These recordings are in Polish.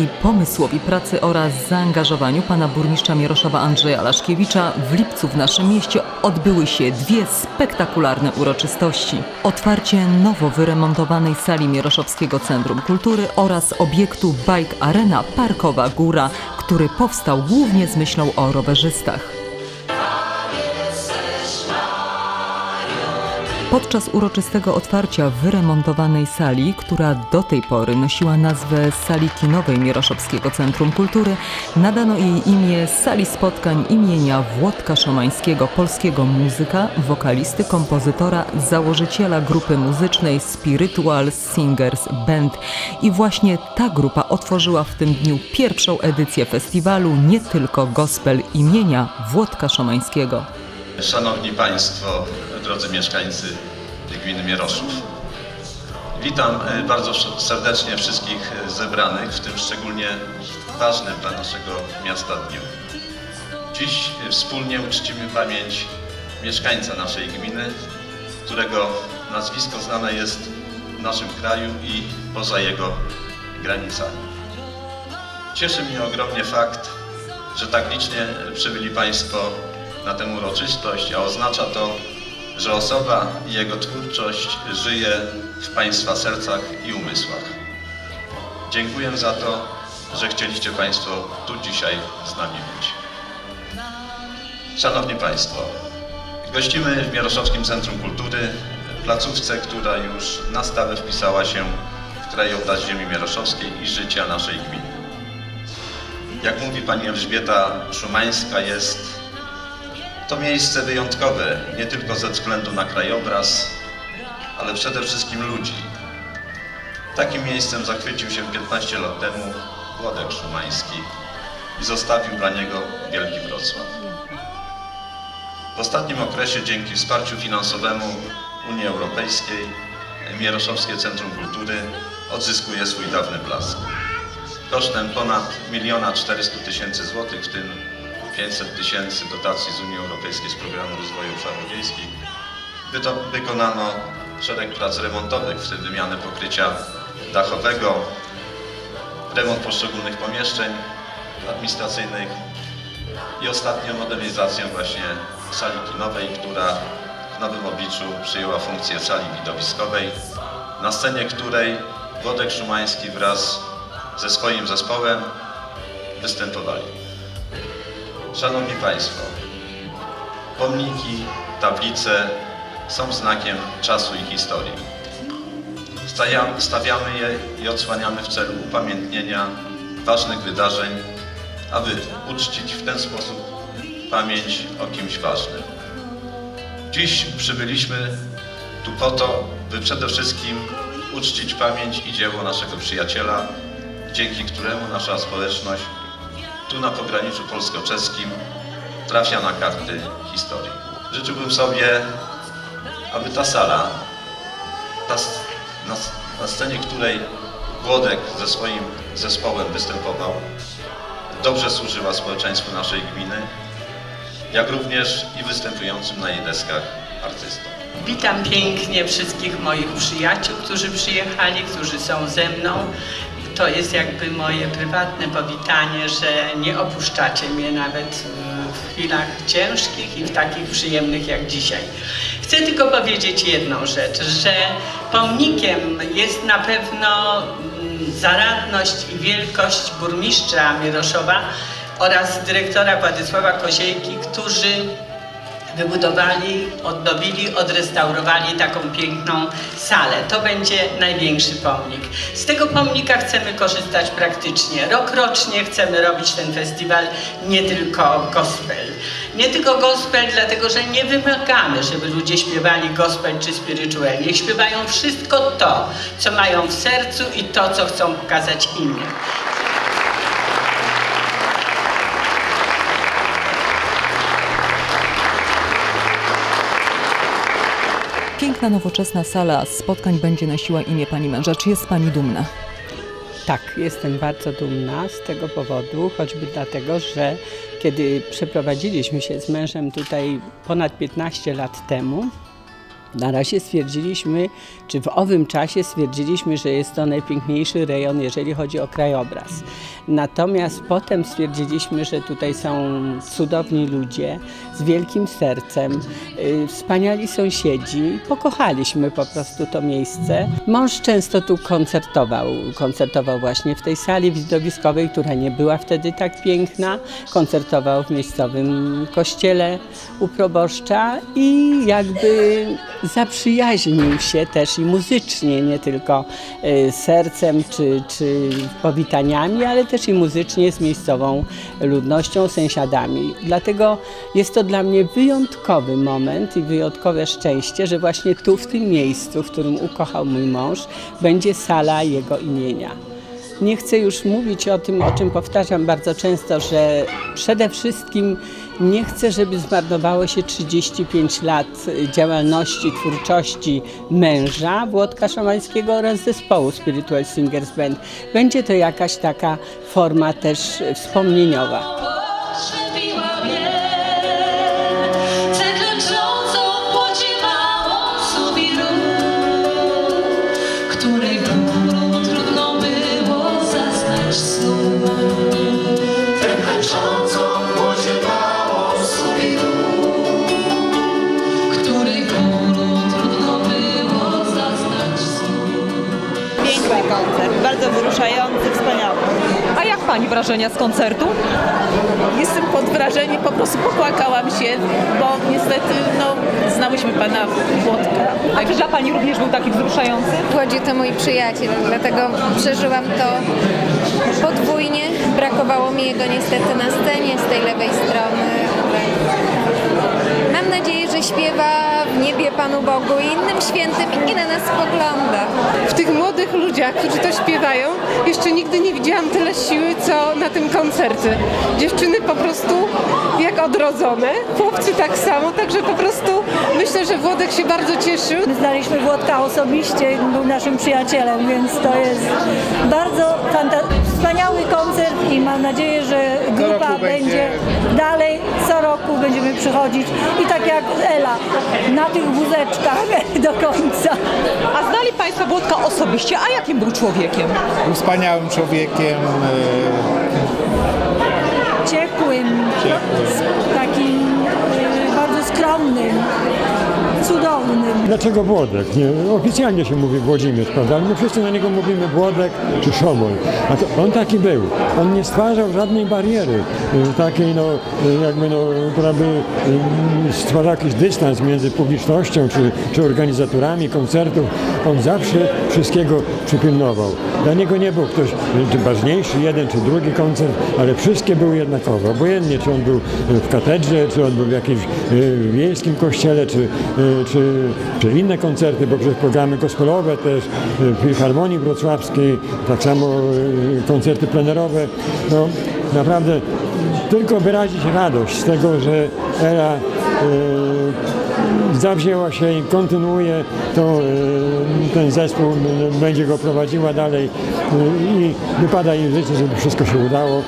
Dzięki pomysłowi pracy oraz zaangażowaniu pana burmistrza Mieroszowa Andrzeja Laszkiewicza w lipcu w naszym mieście odbyły się dwie spektakularne uroczystości. Otwarcie nowo wyremontowanej sali Mieroszowskiego Centrum Kultury oraz obiektu Bike Arena Parkowa Góra, który powstał głównie z myślą o rowerzystach. Podczas uroczystego otwarcia wyremontowanej sali, która do tej pory nosiła nazwę Sali Kinowej Mieroszowskiego Centrum Kultury, nadano jej imię Sali Spotkań imienia Włodka Szomańskiego, polskiego muzyka, wokalisty, kompozytora, założyciela grupy muzycznej Spiritual Singers Band. I właśnie ta grupa otworzyła w tym dniu pierwszą edycję festiwalu Nie tylko gospel imienia Włodka Szomańskiego. Szanowni Państwo, drodzy mieszkańcy gminy Mieroszów. Witam e, bardzo serdecznie wszystkich e, zebranych w tym szczególnie ważnym dla naszego miasta dniu. Dziś e, wspólnie uczcimy pamięć mieszkańca naszej gminy, którego nazwisko znane jest w naszym kraju i poza jego granicami. Cieszy mnie ogromnie fakt, że tak licznie przybyli Państwo na tę uroczystość, a oznacza to, że osoba i jego twórczość żyje w Państwa sercach i umysłach. Dziękuję za to, że chcieliście Państwo tu dzisiaj z nami być. Szanowni Państwo, gościmy w Mieroszowskim Centrum Kultury, placówce, która już na stałe wpisała się w krajobraz ziemi mieroszowskiej i życia naszej gminy. Jak mówi pani Elżbieta Szumańska, jest to miejsce wyjątkowe nie tylko ze względu na krajobraz, ale przede wszystkim ludzi. Takim miejscem zachwycił się 15 lat temu Włodek Szumański i zostawił dla niego Wielki Wrocław. W ostatnim okresie dzięki wsparciu finansowemu Unii Europejskiej Mieroszowskie Centrum Kultury odzyskuje swój dawny blask. Kosztem ponad 1 400 tysięcy złotych, w tym 500 tysięcy dotacji z Unii Europejskiej z Programu Rozwoju Obszarów Wiejskich. Wykonano szereg prac remontowych, w tym wymianę pokrycia dachowego, remont poszczególnych pomieszczeń administracyjnych i ostatnio modernizację właśnie sali kinowej, która w nowym obliczu przyjęła funkcję sali widowiskowej, na scenie której Wodek Szumański wraz ze swoim zespołem występowali. Szanowni Państwo, pomniki, tablice są znakiem czasu i historii. Stawiamy je i odsłaniamy w celu upamiętnienia ważnych wydarzeń, aby uczcić w ten sposób pamięć o kimś ważnym. Dziś przybyliśmy tu po to, by przede wszystkim uczcić pamięć i dzieło naszego przyjaciela, dzięki któremu nasza społeczność tu na pograniczu polsko-czeskim trafia na karty historii. Życzyłbym sobie, aby ta sala, ta, na, na scenie której Włodek ze swoim zespołem występował, dobrze służyła społeczeństwu naszej gminy, jak również i występującym na jej deskach artystom. Witam pięknie wszystkich moich przyjaciół, którzy przyjechali, którzy są ze mną to jest jakby moje prywatne powitanie, że nie opuszczacie mnie nawet w chwilach ciężkich i w takich przyjemnych jak dzisiaj. Chcę tylko powiedzieć jedną rzecz, że pomnikiem jest na pewno mm, zaradność i wielkość burmistrza Mieroszowa oraz dyrektora Władysława Koziejki, którzy wybudowali, odnowili, odrestaurowali taką piękną salę. To będzie największy pomnik. Z tego pomnika chcemy korzystać praktycznie. Rokrocznie chcemy robić ten festiwal nie tylko gospel. Nie tylko gospel, dlatego że nie wymagamy, żeby ludzie śpiewali gospel czy spiritual. Niech śpiewają wszystko to, co mają w sercu i to, co chcą pokazać innym. Piękna, nowoczesna sala spotkań będzie nosiła imię pani męża. Czy jest pani dumna? Tak, jestem bardzo dumna z tego powodu, choćby dlatego, że kiedy przeprowadziliśmy się z mężem tutaj ponad 15 lat temu, Na razie stwierdziliśmy, czy w owym czasie stwierdziliśmy, że jest to najpiękniejszy rejon, jeżeli chodzi o krajobraz. Natomiast potem stwierdziliśmy, że tutaj są cudowni ludzie z wielkim sercem, y, wspaniali sąsiedzi. Pokochaliśmy po prostu to miejsce. Mąż często tu koncertował. Koncertował właśnie w tej sali widowiskowej, która nie była wtedy tak piękna. Koncertował w miejscowym kościele u proboszcza i jakby zaprzyjaźnił się też i muzycznie, nie tylko y, sercem czy, czy powitaniami, ale też i muzycznie z miejscową ludnością, sąsiadami. Dlatego jest to dla mnie wyjątkowy moment i wyjątkowe szczęście, że właśnie tu, w tym miejscu, w którym ukochał mój mąż, będzie sala jego imienia. Nie chcę już mówić o tym, o czym powtarzam bardzo często, że przede wszystkim nie chcę, żeby zmarnowało się 35 lat działalności, twórczości męża Włodka Szomańskiego oraz zespołu Spiritual Singers Band. Będzie to jakaś taka forma też wspomnieniowa. Wrażenia z koncertu? Jestem pod wrażeniem, po prostu popłakałam się, bo niestety no, znałyśmy pana Włodka. A czy dla Pani również był taki wzruszający? Włodzie to mój przyjaciel, dlatego przeżyłam to podwójnie. Brakowało mi jego niestety na scenie z tej lewej strony. Śpiewa w niebie Panu Bogu i innym świętym i na nas spogląda. w tych młodych ludziach, którzy to śpiewają, jeszcze nigdy nie widziałam tyle siły, co na tym koncercie. Dziewczyny po prostu jak odrodzone, chłopcy tak samo, także po prostu myślę, że Włodek się bardzo cieszył. My znaliśmy Włodka osobiście, był naszym przyjacielem, więc to jest bardzo fanta- wspaniały koncert i mam nadzieję, że grupa będzie dalej, co roku będziemy przychodzić i tak jak Ela, na tych wózeczkach do końca. A znali Państwo Włodka osobiście, a jakim był człowiekiem? Był wspaniałym człowiekiem. Ciekłym, z- takim e, bardzo skromnym, cudownym. Dlaczego Włodek? Nie, oficjalnie się mówi Włodzimierz, prawda? My wszyscy na niego mówimy Włodek czy Szomol. A to on taki był. On nie stwarzał żadnej bariery y, takiej, no, y, jakby, no, która by y, stwarzała jakiś dystans między publicznością czy, czy organizatorami koncertów. On zawsze wszystkiego przypilnował. Dla niego nie był ktoś czy ważniejszy, jeden czy drugi koncert, ale wszystkie były jednakowe. Obojętnie, czy on był w katedrze, czy on był w jakimś wiejskim kościele, czy, czy, czy inne koncerty, bo przecież programy gospelowe też, y, Filharmonii Wrocławskiej, tak samo y, koncerty plenerowe. No, naprawdę tylko wyrazić radość z tego, że era y, zawzięła się i kontynuuje, to ten zespół będzie go prowadziła dalej i wypada im życzyć, żeby wszystko się udało.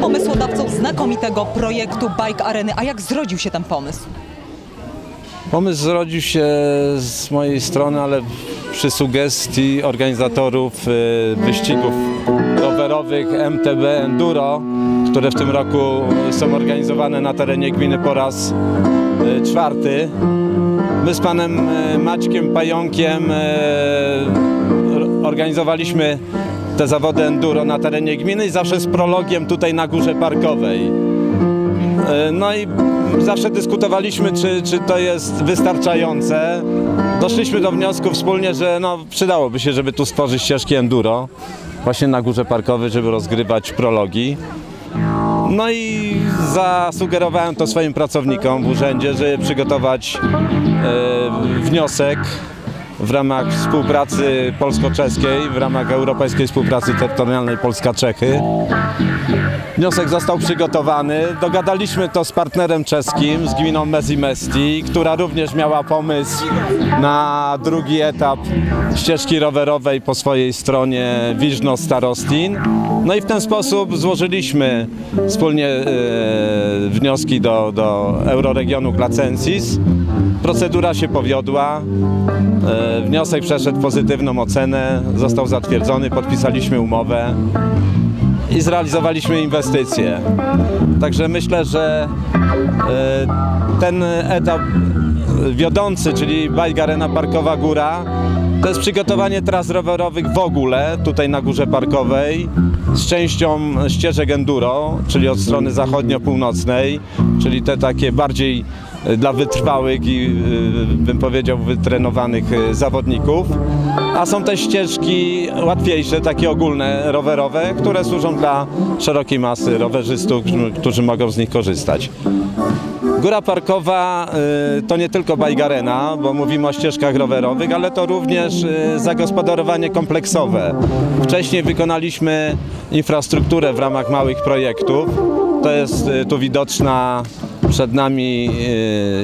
Pomysłodawcą znakomitego projektu Bike Areny. A jak zrodził się ten pomysł? Pomysł zrodził się z mojej strony, ale przy sugestii organizatorów y, wyścigów rowerowych MTB Enduro, które w tym roku są organizowane na terenie gminy po raz y, czwarty. My z panem y, Maćkiem Pająkiem or- organizowaliśmy te zawody enduro na terenie gminy i zawsze z prologiem tutaj na Górze Parkowej. E, No i zawsze dyskutowaliśmy, czy, czy to jest wystarczające. Doszliśmy do wniosku wspólnie, że no, przydałoby się, żeby tu stworzyć ścieżki enduro, właśnie na górze parkowej, żeby rozgrywać prologi. No i zasugerowałem to swoim pracownikom w urzędzie, żeby przygotować e, wniosek w ramach współpracy polsko-czeskiej, w ramach Europejskiej Współpracy Terytorialnej Polska-Czechy. Wniosek został przygotowany. Dogadaliśmy to z partnerem czeskim, z gminą Mezimesti, która również miała pomysł na drugi etap ścieżki rowerowej po swojej stronie Wiżno-Starostin. No i w ten sposób złożyliśmy wspólnie e, wnioski do, do Euroregionu Glacensis. Procedura się powiodła, e, wniosek przeszedł pozytywną ocenę, został zatwierdzony, podpisaliśmy umowę i zrealizowaliśmy inwestycje. Także myślę, że e, ten etap wiodący, czyli Bike Arena Parkowa Góra, to jest przygotowanie tras rowerowych w ogóle, tutaj na Górze Parkowej, z częścią ścieżek enduro, czyli od strony zachodnio-północnej, czyli te takie bardziej dla wytrwałych i e, bym powiedział wytrenowanych e, zawodników. A są też ścieżki łatwiejsze, takie ogólne, rowerowe, które służą dla szerokiej masy rowerzystów, którzy mogą z nich korzystać. Góra Parkowa y, to nie tylko bajgarena, bo mówimy o ścieżkach rowerowych, ale to również y, zagospodarowanie kompleksowe. Wcześniej wykonaliśmy infrastrukturę w ramach małych projektów. To jest y, tu widoczna przed nami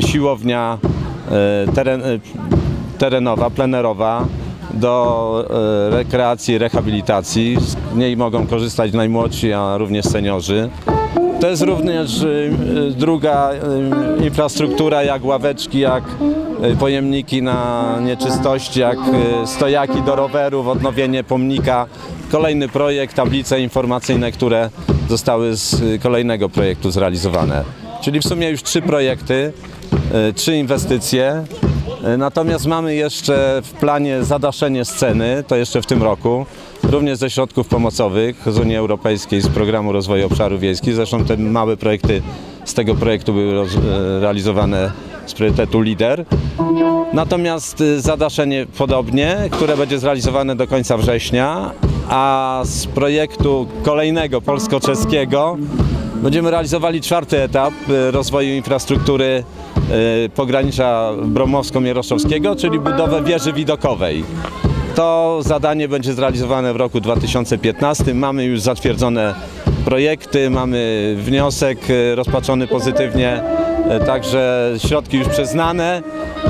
siłownia teren, terenowa, plenerowa do rekreacji, rehabilitacji. Z niej mogą korzystać najmłodsi, a również seniorzy. To jest również druga infrastruktura, jak ławeczki, jak pojemniki na nieczystości, jak stojaki do rowerów, odnowienie pomnika. Kolejny projekt, tablice informacyjne, które zostały z kolejnego projektu zrealizowane. Czyli w sumie już trzy projekty, trzy inwestycje. Natomiast mamy jeszcze w planie zadaszenie sceny, to jeszcze w tym roku również ze środków pomocowych z Unii Europejskiej, z Programu Rozwoju Obszarów Wiejskich. Zresztą te małe projekty z tego projektu były e, realizowane z priorytetu LIDER. Natomiast zadaszenie podobnie, które będzie zrealizowane do końca września, a z projektu kolejnego polsko-czeskiego będziemy realizowali czwarty etap y, rozwoju infrastruktury y, pogranicza bromowsko-mieroszowskiego, czyli budowę wieży widokowej. To zadanie będzie zrealizowane w roku 2015. Mamy już zatwierdzone projekty, mamy wniosek e, rozpatrzony pozytywnie, e, także środki już przyznane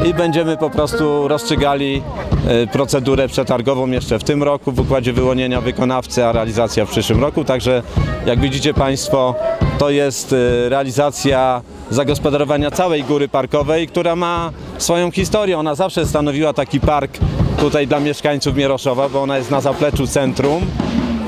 i będziemy po prostu rozstrzygali e, procedurę przetargową jeszcze w tym roku w układzie wyłonienia wykonawcy, a realizacja w przyszłym roku. Także jak widzicie Państwo, to jest realizacja zagospodarowania całej góry parkowej, która ma swoją historię. Ona zawsze stanowiła taki park tutaj dla mieszkańców Mieroszowa, bo ona jest na zapleczu centrum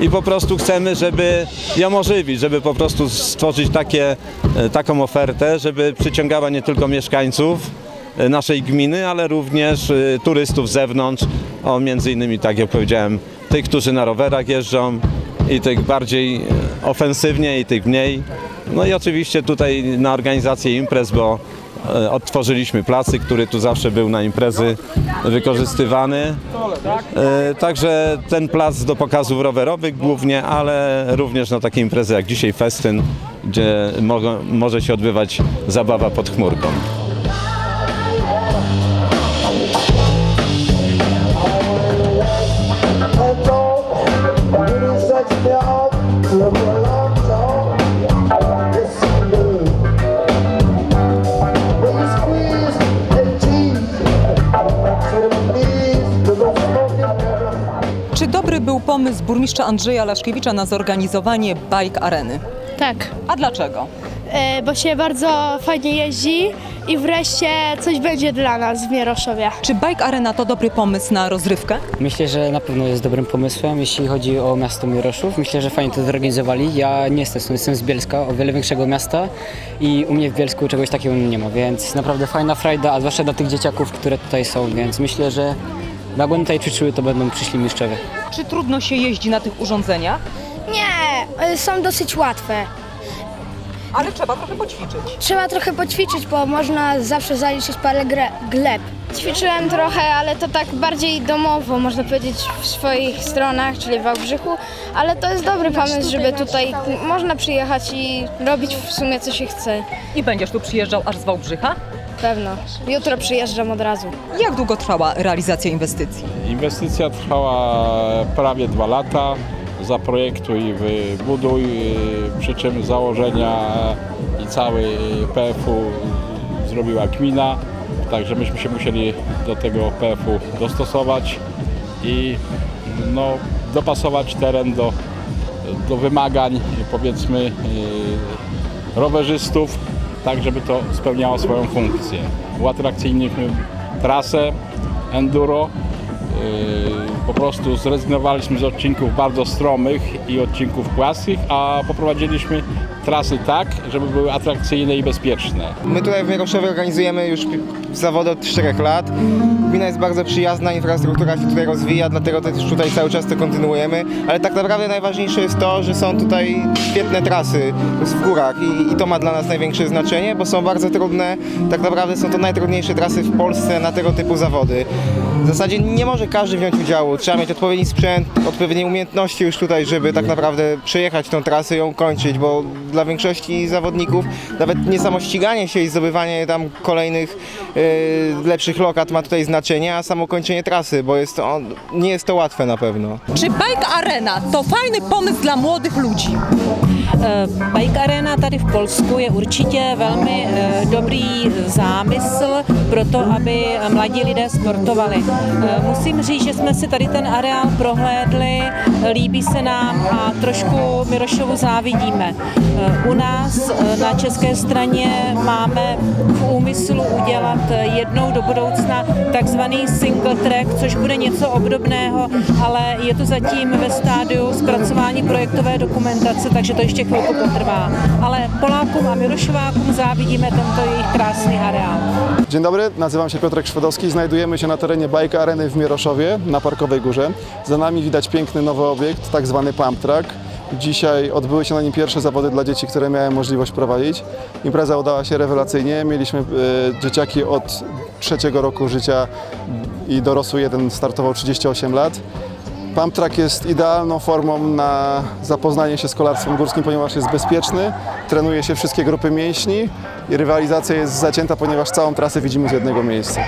i po prostu chcemy, żeby ją ożywić, żeby po prostu stworzyć takie, e, taką ofertę, żeby przyciągała nie tylko mieszkańców e, naszej gminy, ale również e, turystów z zewnątrz, o między innymi, tak jak powiedziałem, tych, którzy na rowerach jeżdżą i tych bardziej ofensywnie i tych mniej. No i oczywiście tutaj na organizację imprez, bo odtworzyliśmy placy, który tu zawsze był na imprezy wykorzystywany. E, także ten plac do pokazów rowerowych głównie, ale również na takie imprezy jak dzisiaj festyn, gdzie może się odbywać zabawa pod chmurką. Burmistrza Andrzeja Laszkiewicza na zorganizowanie bike areny. Tak. A dlaczego? E, bo się bardzo fajnie jeździ i wreszcie coś będzie dla nas w Mieroszowie. Czy Bike Arena to dobry pomysł na rozrywkę? Myślę, że na pewno jest dobrym pomysłem, jeśli chodzi o miasto Mieroszów. Myślę, że fajnie to zorganizowali. Ja nie jestem jestem z Bielska, o wiele większego miasta i u mnie w Bielsku czegoś takiego nie ma, więc naprawdę fajna frajda, a zwłaszcza dla tych dzieciaków, które tutaj są, więc myślę, że jak będą tutaj ćwiczyły, to będą przyszli mistrzowie. Czy trudno się jeździ na tych urządzeniach? Nie, y, są dosyć łatwe. Ale trzeba trochę poćwiczyć. Trzeba trochę poćwiczyć, bo można zawsze zaliczyć parę gleb. Ćwiczyłem trochę, ale to tak bardziej domowo, można powiedzieć, w swoich stronach, czyli w Wałbrzychu, ale to jest dobry pomysł, żeby tutaj można przyjechać i robić w sumie co się chce. I będziesz tu przyjeżdżał aż z Wałbrzycha? Pewno. Jutro przyjeżdżam od razu. Jak długo trwała realizacja inwestycji? Inwestycja trwała prawie dwa lata. Zaprojektuj, wybuduj, przy czym założenia i cały PF-u zrobiła gmina, także myśmy się musieli do tego PF-u dostosować i no, dopasować teren do, do wymagań powiedzmy rowerzystów, tak żeby to spełniało swoją funkcję. Uatrakcyjniliśmy trasę enduro, Yy, po prostu zrezygnowaliśmy z odcinków bardzo stromych i odcinków płaskich, a poprowadziliśmy trasy tak, żeby były atrakcyjne i bezpieczne. My tutaj w Mieroszowie organizujemy już zawody od 4 lat. Gmina jest bardzo przyjazna, infrastruktura się tutaj rozwija, dlatego też tutaj cały czas to kontynuujemy. Ale tak naprawdę najważniejsze jest to, że są tutaj świetne trasy w górach i, i to ma dla nas największe znaczenie, bo są bardzo trudne. Tak naprawdę są to najtrudniejsze trasy w Polsce na tego typu zawody. W zasadzie nie może każdy wziąć udziału. Trzeba mieć odpowiedni sprzęt, odpowiednie umiejętności już tutaj, żeby tak naprawdę przejechać tą trasę i ją kończyć, bo dla większości zawodników nawet nie samo ściganie się i zdobywanie tam kolejnych e, lepszych lokat ma tutaj znaczenie, a samo kończenie trasy, bo jest to, nie jest to łatwe na pewno. Czy Bike Arena to fajny pomysł dla młodych ludzi? Bike Arena tady v Polsku je určitě velmi eh, dobrý zámysl pro to, aby mladí lidé sportovali. Eh, Musím říct, že jsme si tady ten areál prohlédli, líbí se nám a trošku Mirošovu závidíme. Eh, U nás eh, na české straně máme v úmyslu udělat eh, jednou do budoucna takzvaný single track, což bude něco obdobného, ale je to zatím ve stádiu zpracování projektové dokumentace, takže to ještě chvilku potrvá. Ale Polákům a závidíme tento jejich krásný areál. Dzień dobry, nazywam się Piotrek Szwedowski. Znajdujemy się na terenie Bike Areny w Mieroszowie na Parkowej Górze. Za nami widać piękny nowy obiekt, tak zwany Pump Track. Dzisiaj odbyły się na nim pierwsze zawody dla dzieci, które miałem możliwość prowadzić. Impreza udała się rewelacyjnie. Mieliśmy e, dzieciaki od trzeciego roku życia i dorosły jeden startował 38 lat. Pump track jest idealną formą na zapoznanie się z kolarstwem górskim, ponieważ jest bezpieczny, trenuje się wszystkie grupy mięśni i rywalizacja jest zacięta, ponieważ całą trasę widzimy z jednego miejsca.